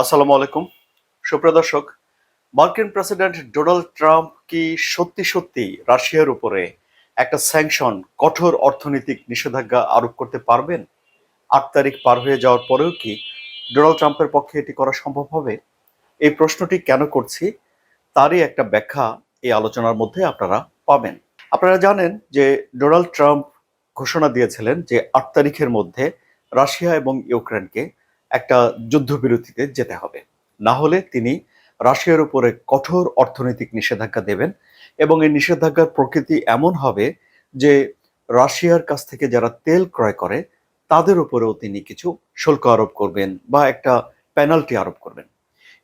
আসসালামু আলাইকুম। সুপ্রিয় দর্শক, মার্কিন প্রেসিডেন্ট ডোনাল্ড ট্রাম্প কি সত্যি সত্যি রাশিয়ার উপরে একটা স্যাংশন কঠোর অর্থনৈতিক নিষেধাজ্ঞা আরোপ করতে পারবেন? আট তারিখ পার হয়ে যাওয়ার পরেও কি ডোনাল্ড ট্রাম্পের পক্ষে এটি করা সম্ভব হবে? এই প্রশ্নটি কেন করছি? তারই একটা ব্যাখ্যা এই আলোচনার মধ্যে আপনারা পাবেন। আপনারা জানেন যে ডোনাল্ড ট্রাম্প ঘোষণা দিয়েছিলেন যে আট তারিখের মধ্যে রাশিয়া এবং ইউক্রেনকে একটা যুদ্ধবিরতিতে যেতে হবে। না হলে তিনি রাশিয়ার উপরে কঠোর অর্থনৈতিক নিষেধাজ্ঞা দেবেন এবং এই নিষেধাজ্ঞার প্রকৃতি এমন হবে যে রাশিয়ার কাছ থেকে যারা তেল ক্রয় করে, তাদের উপরেও তিনি কিছু শুল্ক আরোপ করবেন বা একটা পেনাল্টি আরোপ করবেন।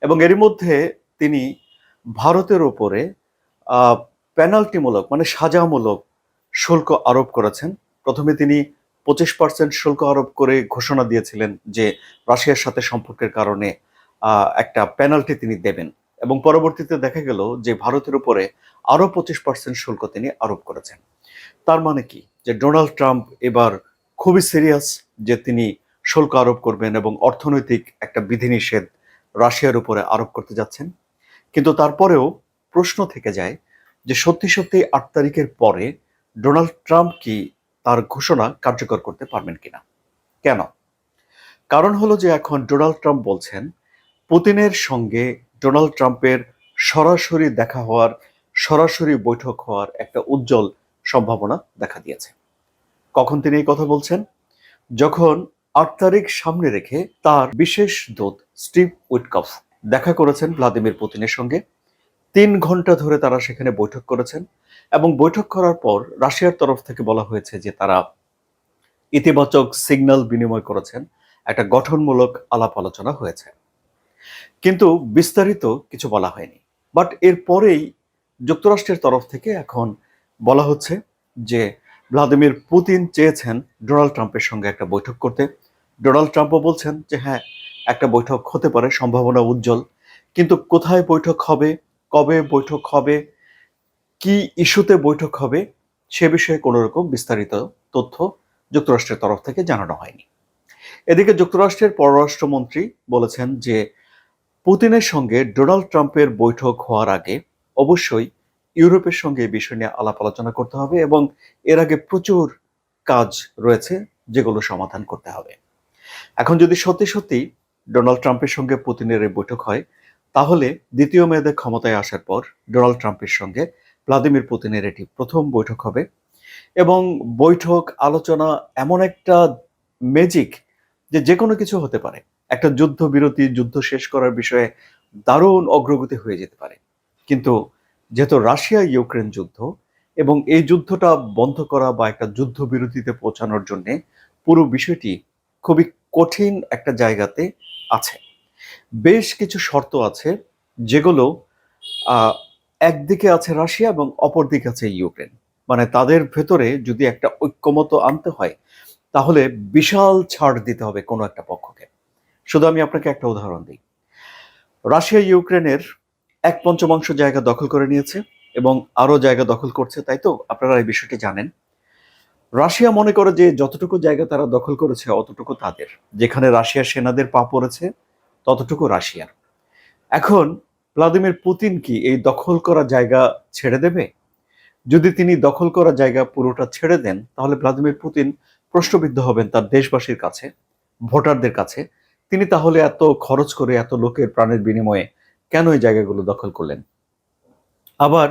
এবং এরই মধ্যে তিনি ভারতের উপরে পেনাল্টিমূলক মানে সাজামূলক শুল্ক আরোপ করেছেন। প্রথমে তিনি পঁচিশ পার্সেন্ট শুল্ক আরোপ করে ঘোষণা দিয়েছিলেন যে রাশিয়ার সাথে সম্পর্কের কারণে একটা পেনাল্টি তিনি দেবেন। এবং পরবর্তীতে দেখা গেল যে ভারতের উপরে আরও পঁচিশ পার্সেন্ট শুল্ক তিনি আরোপ করেছেন। তার মানে কি? যে ডোনাল্ড ট্রাম্প এবার খুবই সিরিয়াস যে তিনি শুল্ক আরোপ করবেন এবং অর্থনৈতিক একটা বিধিনিষেধ রাশিয়ার উপরে আরোপ করতে যাচ্ছেন। কিন্তু তারপরেও প্রশ্ন থেকে যায় যে সত্যি সত্যি আট তারিখের পরে ডোনাল্ড ট্রাম্প কি তার ঘোষণা কার্যকর করতে পারবেন কিনা? কেন? কারণ হলো যে এখন ডোনাল্ড ট্রাম্প বলছেন, পুতিনের সঙ্গে ডোনাল্ড ট্রাম্পের সরাসরি দেখা হওয়ার, সরাসরি বৈঠক হওয়ার একটা উজ্জ্বল সম্ভাবনা দেখা দিয়েছে। কখন তিনি এই কথা বলছেন? যখন আট তারিখ সামনে রেখে তার বিশেষ দূত স্টিভ উইটকফ দেখা করেছেন ভ্লাদিমির পুতিনের সঙ্গে। তিন ঘণ্টা ধরে তারা সেখানে বৈঠক করেছেন এবং বৈঠক করার পর রাশিয়ার তরফ থেকে বলা হয়েছে যে তারা ইতিবাচক সিগন্যাল বিনিময় করেছেন, একটা গঠনমূলক আলাপ আলোচনা হয়েছে। কিন্তু বিস্তারিত কিছু বলা হয়নি। বাট এরপরেই যুক্তরাষ্ট্রের তরফ থেকে এখন বলা হচ্ছে যে ভ্লাদিমির পুতিন চেয়েছেন ডোনাল্ড ট্রাম্পের সঙ্গে একটা বৈঠক করতে। ডোনাল্ড ট্রাম্পও বলছেন যে হ্যাঁ একটা বৈঠক হতে পারে, সম্ভাবনা উজ্জ্বল। কিন্তু কোথায় বৈঠক হবে কবে বৈঠক হবে, কি ইস্যুতে বৈঠক হবে, সে বিষয়ে কোনো রকম বিস্তারিত তথ্য যুক্তরাষ্ট্রের তরফ থেকে জানানো হয়নি। এদিকে যুক্তরাষ্ট্রের পররাষ্ট্রমন্ত্রী বলেছেন যে, পুতিনের সঙ্গে ডোনাল্ড ট্রাম্পের বৈঠক হওয়ার আগে অবশ্যই ইউরোপের সঙ্গে এই বিষয় নিয়ে আলাপ আলোচনা করতে হবে এবং এর আগে প্রচুর কাজ রয়েছে যেগুলো সমাধান করতে হবে। এখন যদি সত্যি সত্যি ডোনাল্ড ট্রাম্পের সঙ্গে পুতিনের এই বৈঠক হয় তাহলে দ্বিতীয় মেয়াদে ক্ষমতায় আসার পর ডোনাল্ড ট্রাম্পের সঙ্গে ভ্লাদিমির পুতিনের এটি প্রথম বৈঠক হবে এবং বৈঠক, আলোচনা এমন একটা ম্যাজিক যে যে কোনো কিছু হতে পারে। একটা যুদ্ধ বিরতি যুদ্ধ শেষ করার বিষয়ে দারুণ অগ্রগতি হয়ে যেতে পারে। কিন্তু যেহেতু রাশিয়া ইউক্রেন যুদ্ধ এবং এই যুদ্ধটা বন্ধ করা বা একটা যুদ্ধ বিরতিতে পৌঁছানোর জন্যে পুরো বিষয়টি খুবই কঠিন একটা জায়গাতে আছে। বেশ কিছু শর্ত আছে যেগুলো একদিকে আছে রাশিয়া এবং অপরদিকে আছে ইউক্রেন। মানে তাদের ভেতরে যদি একটা ঐক্যমত আনতে হয়, তাহলে বিশাল ছাড় দিতে হবে কোনো একটা পক্ষকে। শুধু আমি আপনাকে একটা উদাহরণ দিই। রাশিয়া, ইউক্রেনের এক পঞ্চমাংশ জায়গা দখল করে নিয়েছে এবং আরও জায়গা দখল করছে, তাই তো? আপনারা এই বিষয়টি জানেন। রাশিয়া মনে করে যে যতটুকু জায়গা তারা দখল করেছে, অতটুকু তাদের। যেখানে রাশিয়ার সেনাদের পা পড়েছে ততটুকু রাশিয়ার এখন ভ্লাদিমির পুতিন কি এই দখল করা জায়গা ছেড়ে দেবে? যদি তিনি দখল করা জায়গা পুরোটা ছেড়ে দেন, তাহলে ভ্লাদিমির পুতিন প্রশ্নবিদ্ধ হবেন তার দেশবাসীর কাছে, ভোটারদের কাছে। তিনি তাহলে এত খরচ করে এত লোকের প্রাণের বিনিময়ে কেন এই জায়গাগুলো দখল করলেন? আবার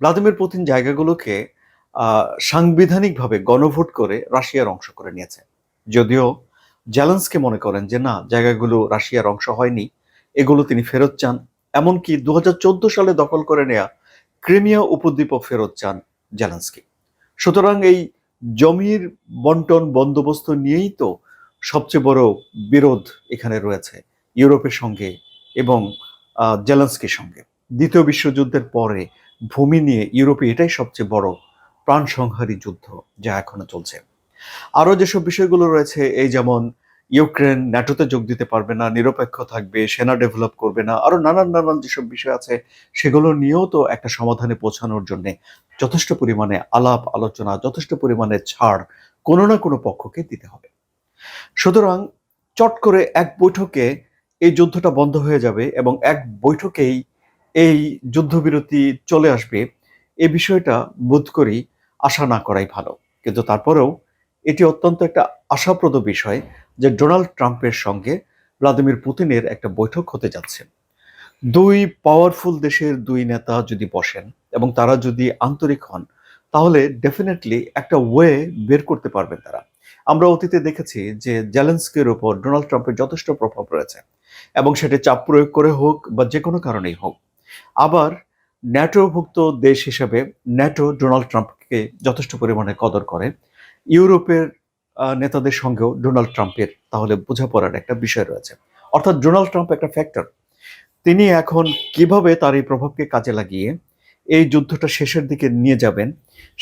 ভ্লাদিমির পুতিন জায়গাগুলোকে সাংবিধানিকভাবে গণভোট করে রাশিয়ার অংশ করে নিয়েছে। যদিও জ্যালেন্সকে মনে করেন যে না, জায়গাগুলো রাশিয়ার অংশ হয়নি, এগুলো তিনি ফেরত চান। এমনকি দু হাজার চোদ্দ সালে দখল করে নেয়া ক্রিমিয়া উপদ্বীপও ফেরত চান জ্যালেন্সকি। সুতরাং এই জমির বন্টন বন্দোবস্ত নিয়েই তো সবচেয়ে বড় বিরোধ এখানে রয়েছে ইউরোপের সঙ্গে এবং জেলেন্সকির সঙ্গে। দ্বিতীয় বিশ্বযুদ্ধের পরে ভূমি নিয়ে ইউরোপে এটাই সবচেয়ে বড় প্রাণ সংহারী যুদ্ধ যা এখনও চলছে। আরও যেসব বিষয়গুলো রয়েছে, এই যেমন ইউক্রেন ন্যাটোতে যোগ দিতে পারবে না, নিরপেক্ষ থাকবে, সেনা ডেভেলপ করবে না আরও নানান নানান যেসব বিষয় আছে, সেগুলো নিয়েও তো একটা সমাধানে পৌঁছানোর জন্য যথেষ্ট পরিমাণে আলাপ, আলোচনা, যথেষ্ট পরিমাণে ছাড় কোনো না কোনো পক্ষকে দিতে হবে। সুতরাং চট করে এক বৈঠকে এই যুদ্ধটা বন্ধ হয়ে যাবে এবং এক বৈঠকেই এই যুদ্ধবিরতি চলে আসবে, এ বিষয়টা বোধ করি আশা না করাই ভালো। কিন্তু তারপরেও এটি অত্যন্ত একটা আশাপ্রদ বিষয় যে ডোনাল্ড ট্রাম্পের সঙ্গে ভ্লাদিমির পুতিনের একটা বৈঠক হতে যাচ্ছে। দুই পাওয়ারফুল দেশের দুই নেতা যদি বসেন এবং তারা যদি আন্তরিক হন, তাহলে ডেফিনেটলি একটা ওয়ে বের করতে পারবেন তারা। আমরা অতীতে দেখেছি যে জ্যালেন্সকের ওপর ডোনাল্ড ট্রাম্পের যথেষ্ট প্রভাব রয়েছে এবং সেটা চাপ প্রয়োগ করে হোক বা যে কোনো কারণেই হোক। আবার ন্যাটোভুক্ত দেশ হিসেবে ন্যাটো ডোনাল্ড ট্রাম্পকে যথেষ্ট পরিমাণে কদর করে ইউরোপের নেতাদের সঙ্গেও ডোনাল্ড ট্রাম্পের তাহলে বোঝাপড়ার একটা বিষয় রয়েছে। অর্থাৎ ডোনাল্ড ট্রাম্প একটা ফ্যাক্টর তিনি এখন কীভাবে তার এই প্রভাবকে কাজে লাগিয়ে এই যুদ্ধটা শেষের দিকে নিয়ে যাবেন,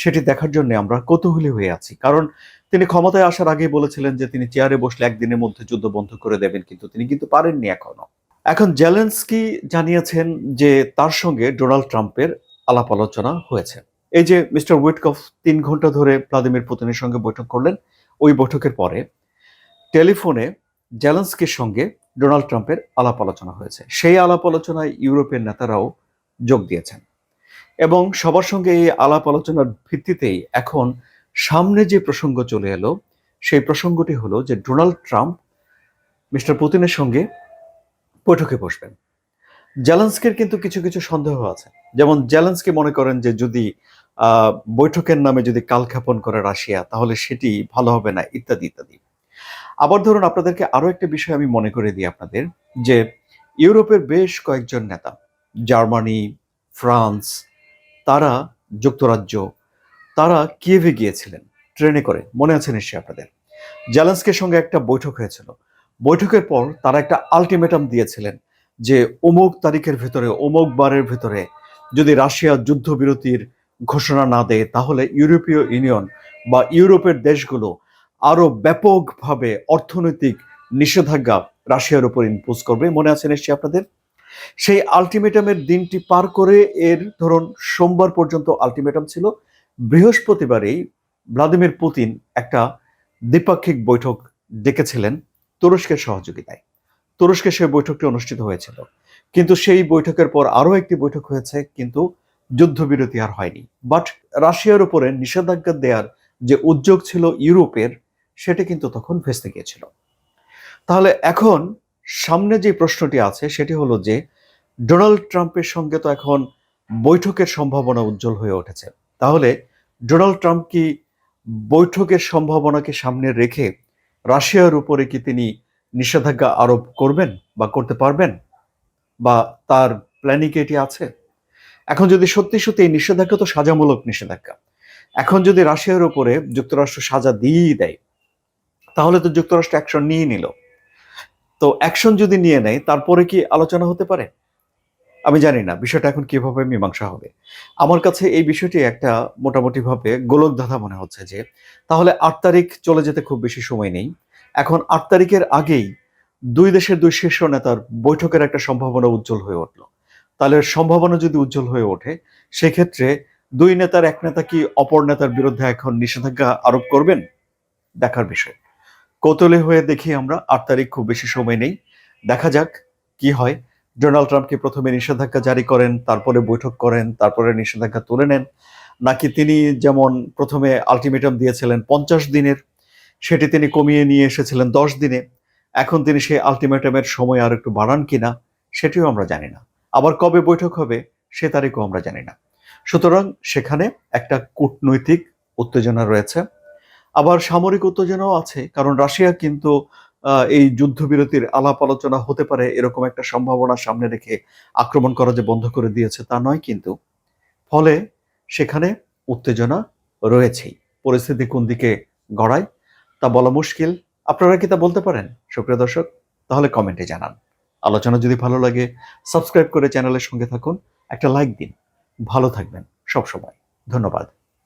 সেটি দেখার জন্য আমরা কৌতূহলী হয়ে আছি। কারণ তিনি ক্ষমতায় আসার আগেই বলেছিলেন যে তিনি চেয়ারে বসলে একদিনের মধ্যে যুদ্ধ বন্ধ করে দেবেন, কিন্তু তিনি কিন্তু পারেননি এখনও। এখন জেলেন্সকি জানিয়েছেন যে তার সঙ্গে ডোনাল্ড ট্রাম্পের আলাপ আলোচনা হয়েছে। এই যে মিস্টার উইটকফ তিন ঘণ্টা ধরে ভ্লাদিমির পুতিনের সঙ্গে বৈঠক করলেন, ওই বৈঠকের পরে টেলিফোনে জেলেন্সকির সঙ্গে ডোনাল্ড ট্রাম্পের আলাপ আলোচনা হয়েছে। সেই আলাপ আলোচনায় ইউরোপের নেতারাও যোগ দিয়েছেন এবং সবার সঙ্গে এই আলাপ আলোচনার ভিত্তিতেই এখন সামনে যে প্রসঙ্গ চলে এলো, সেই প্রসঙ্গটি হলো যে ডোনাল্ড ট্রাম্প মিস্টার পুতিনের সঙ্গে বৈঠকে বসবেন। জেলেন্সকির কিন্তু কিছু কিছু সন্দেহ আছে। যেমন জেলেন্সকি মনে করেন যে যদি বৈঠকের নামে যদি কালক্ষেপণ করে রাশিয়া, তাহলে সেটি ভালো হবে না, ইত্যাদি ইত্যাদি। আবার ধরুন আপনাদেরকে আরও একটা বিষয় আমি মনে করে দিই আপনাদের, যে ইউরোপের বেশ কয়েকজন নেতা, জার্মানি, ফ্রান্স, তারা যুক্তরাজ্য, তারা কিয়েভে গিয়েছিলেন, ট্রেনে করে, মনে আছে নিশ্চয়ই আপনাদের? জেলেন্সকের সঙ্গে একটা বৈঠক হয়েছিল। বৈঠকের পর তারা একটা আলটিমেটাম দিয়েছিলেন যে অমুক তারিখের ভেতরে, অমুক বারের ভিতরে যদি রাশিয়া যুদ্ধবিরতির ঘোষণা না দেয়, তাহলে ইউরোপীয় ইউনিয়ন বা ইউরোপের দেশগুলো আরও ব্যাপকভাবে অর্থনৈতিক নিষেধাজ্ঞা রাশিয়ার উপর ইম্পোজ করবে। মনে আছে নিশ্চয়ই আপনাদের? সেই আলটিমেটামের দিনটি পার করে এর ধরুন সোমবার পর্যন্ত আলটিমেটাম ছিল। বৃহস্পতিবারেই ভ্লাদিমির পুতিন একটা দ্বিপাক্ষিক বৈঠক ডেকেছিলেন তুরস্কের সহযোগিতায়। তুরস্কে সেই বৈঠকটি অনুষ্ঠিত হয়েছিল। কিন্তু সেই বৈঠকের পর আরও একটি বৈঠক হয়েছে, কিন্তু যুদ্ধবিরতি আর হয়নি। বাট রাশিয়ার উপরে নিষেধাজ্ঞা দেওয়ার যে উদ্যোগ ছিল ইউরোপের, সেটা কিন্তু তখন ভেস্তে গিয়েছিল। তাহলে এখন সামনে যে প্রশ্নটি আছে, সেটি হলো যে ডোনাল্ড ট্রাম্পের সঙ্গে তো এখন বৈঠকের সম্ভাবনা উজ্জ্বল হয়ে উঠেছে। তাহলে ডোনাল্ড ট্রাম্প কি বৈঠকের সম্ভাবনাকে সামনে রেখে রাশিয়ার উপরে কি তিনি নিষেধাজ্ঞা আরোপ করবেন বা করতে পারবেন? বা তার প্ল্যানিং এটি আছে? এখন যদি সত্যি সত্যি এই নিষেধাজ্ঞা তো সাজামূলক নিষেধাজ্ঞা। এখন যদি রাশিয়ার উপরে যুক্তরাষ্ট্র সাজা দিয়েই দেয়, তাহলে তো যুক্তরাষ্ট্র অ্যাকশন নিয়ে নিল। তো অ্যাকশন যদি নিয়ে নেয়, তারপরে কি আলোচনা হতে পারে? আমি জানি না, বিষয়টা এখন কীভাবে মীমাংসা হবে। আমার কাছে এই বিষয়টি একটা মোটামুটি ভাবে গোলকধাঁধা মনে হচ্ছে যে, তাহলে আট তারিখ চলে যেতে খুব বেশি সময় নেই। এখন আট তারিখের আগেই দুই দেশের দুই শীর্ষ নেতার বৈঠকের একটা সম্ভাবনা উজ্জ্বল হয়ে উঠল। তাহলে সম্ভাবনা যদি উজ্জ্বল হয়ে ওঠে, সেক্ষেত্রে দুই নেতার এক নেতা কি অপর নেতার বিরুদ্ধে এখন নিষেধাজ্ঞা আরোপ করবেন? দেখার বিষয়। কৌতূহলী হয়ে দেখি আমরা, আট তারিখ খুব বেশি সময় নেই। দেখা যাক কি হয়। ডোনাল্ড ট্রাম্পকে প্রথমে নিষেধাজ্ঞা জারি করেন, তারপরে বৈঠক করেন, তারপরে নিষেধাজ্ঞা তুলে নেন? নাকি তিনি যেমন প্রথমে আলটিমেটাম দিয়েছিলেন পঞ্চাশ দিনের সেটি তিনি কমিয়ে নিয়ে এসেছিলেন দশ দিনে। এখন তিনি সেই আলটিমেটামের সময় আর একটু বাড়ান কিনা, সেটিও আমরা জানি না। আবার কবে বৈঠক হবে, সে তারিখও আমরা জানি না। সুতরাং সেখানে একটা কূটনৈতিক উত্তেজনা রয়েছে। আবার সামরিক উত্তেজনাও আছে, কারণ রাশিয়া কিন্তু এই যুদ্ধবিরতির আলাপ আলোচনা হতে পারে এরকম একটা সম্ভাবনা সামনে রেখে আক্রমণ করা যে বন্ধ করে দিয়েছে তা নয় কিন্তু। ফলে সেখানে উত্তেজনা রয়েছেই। পরিস্থিতি কোন দিকে গড়ায় তা বলা মুশকিল। আপনারা কি তা বলতে পারেন? সুপ্রিয় দর্শক, তাহলে কমেন্টে জানান। আলোচনা যদি ভালো লাগে, সাবস্ক্রাইব করে চ্যানেলের সঙ্গে থাকুন। একটা লাইক দিন। ভালো থাকবেন সবসময়। ধন্যবাদ।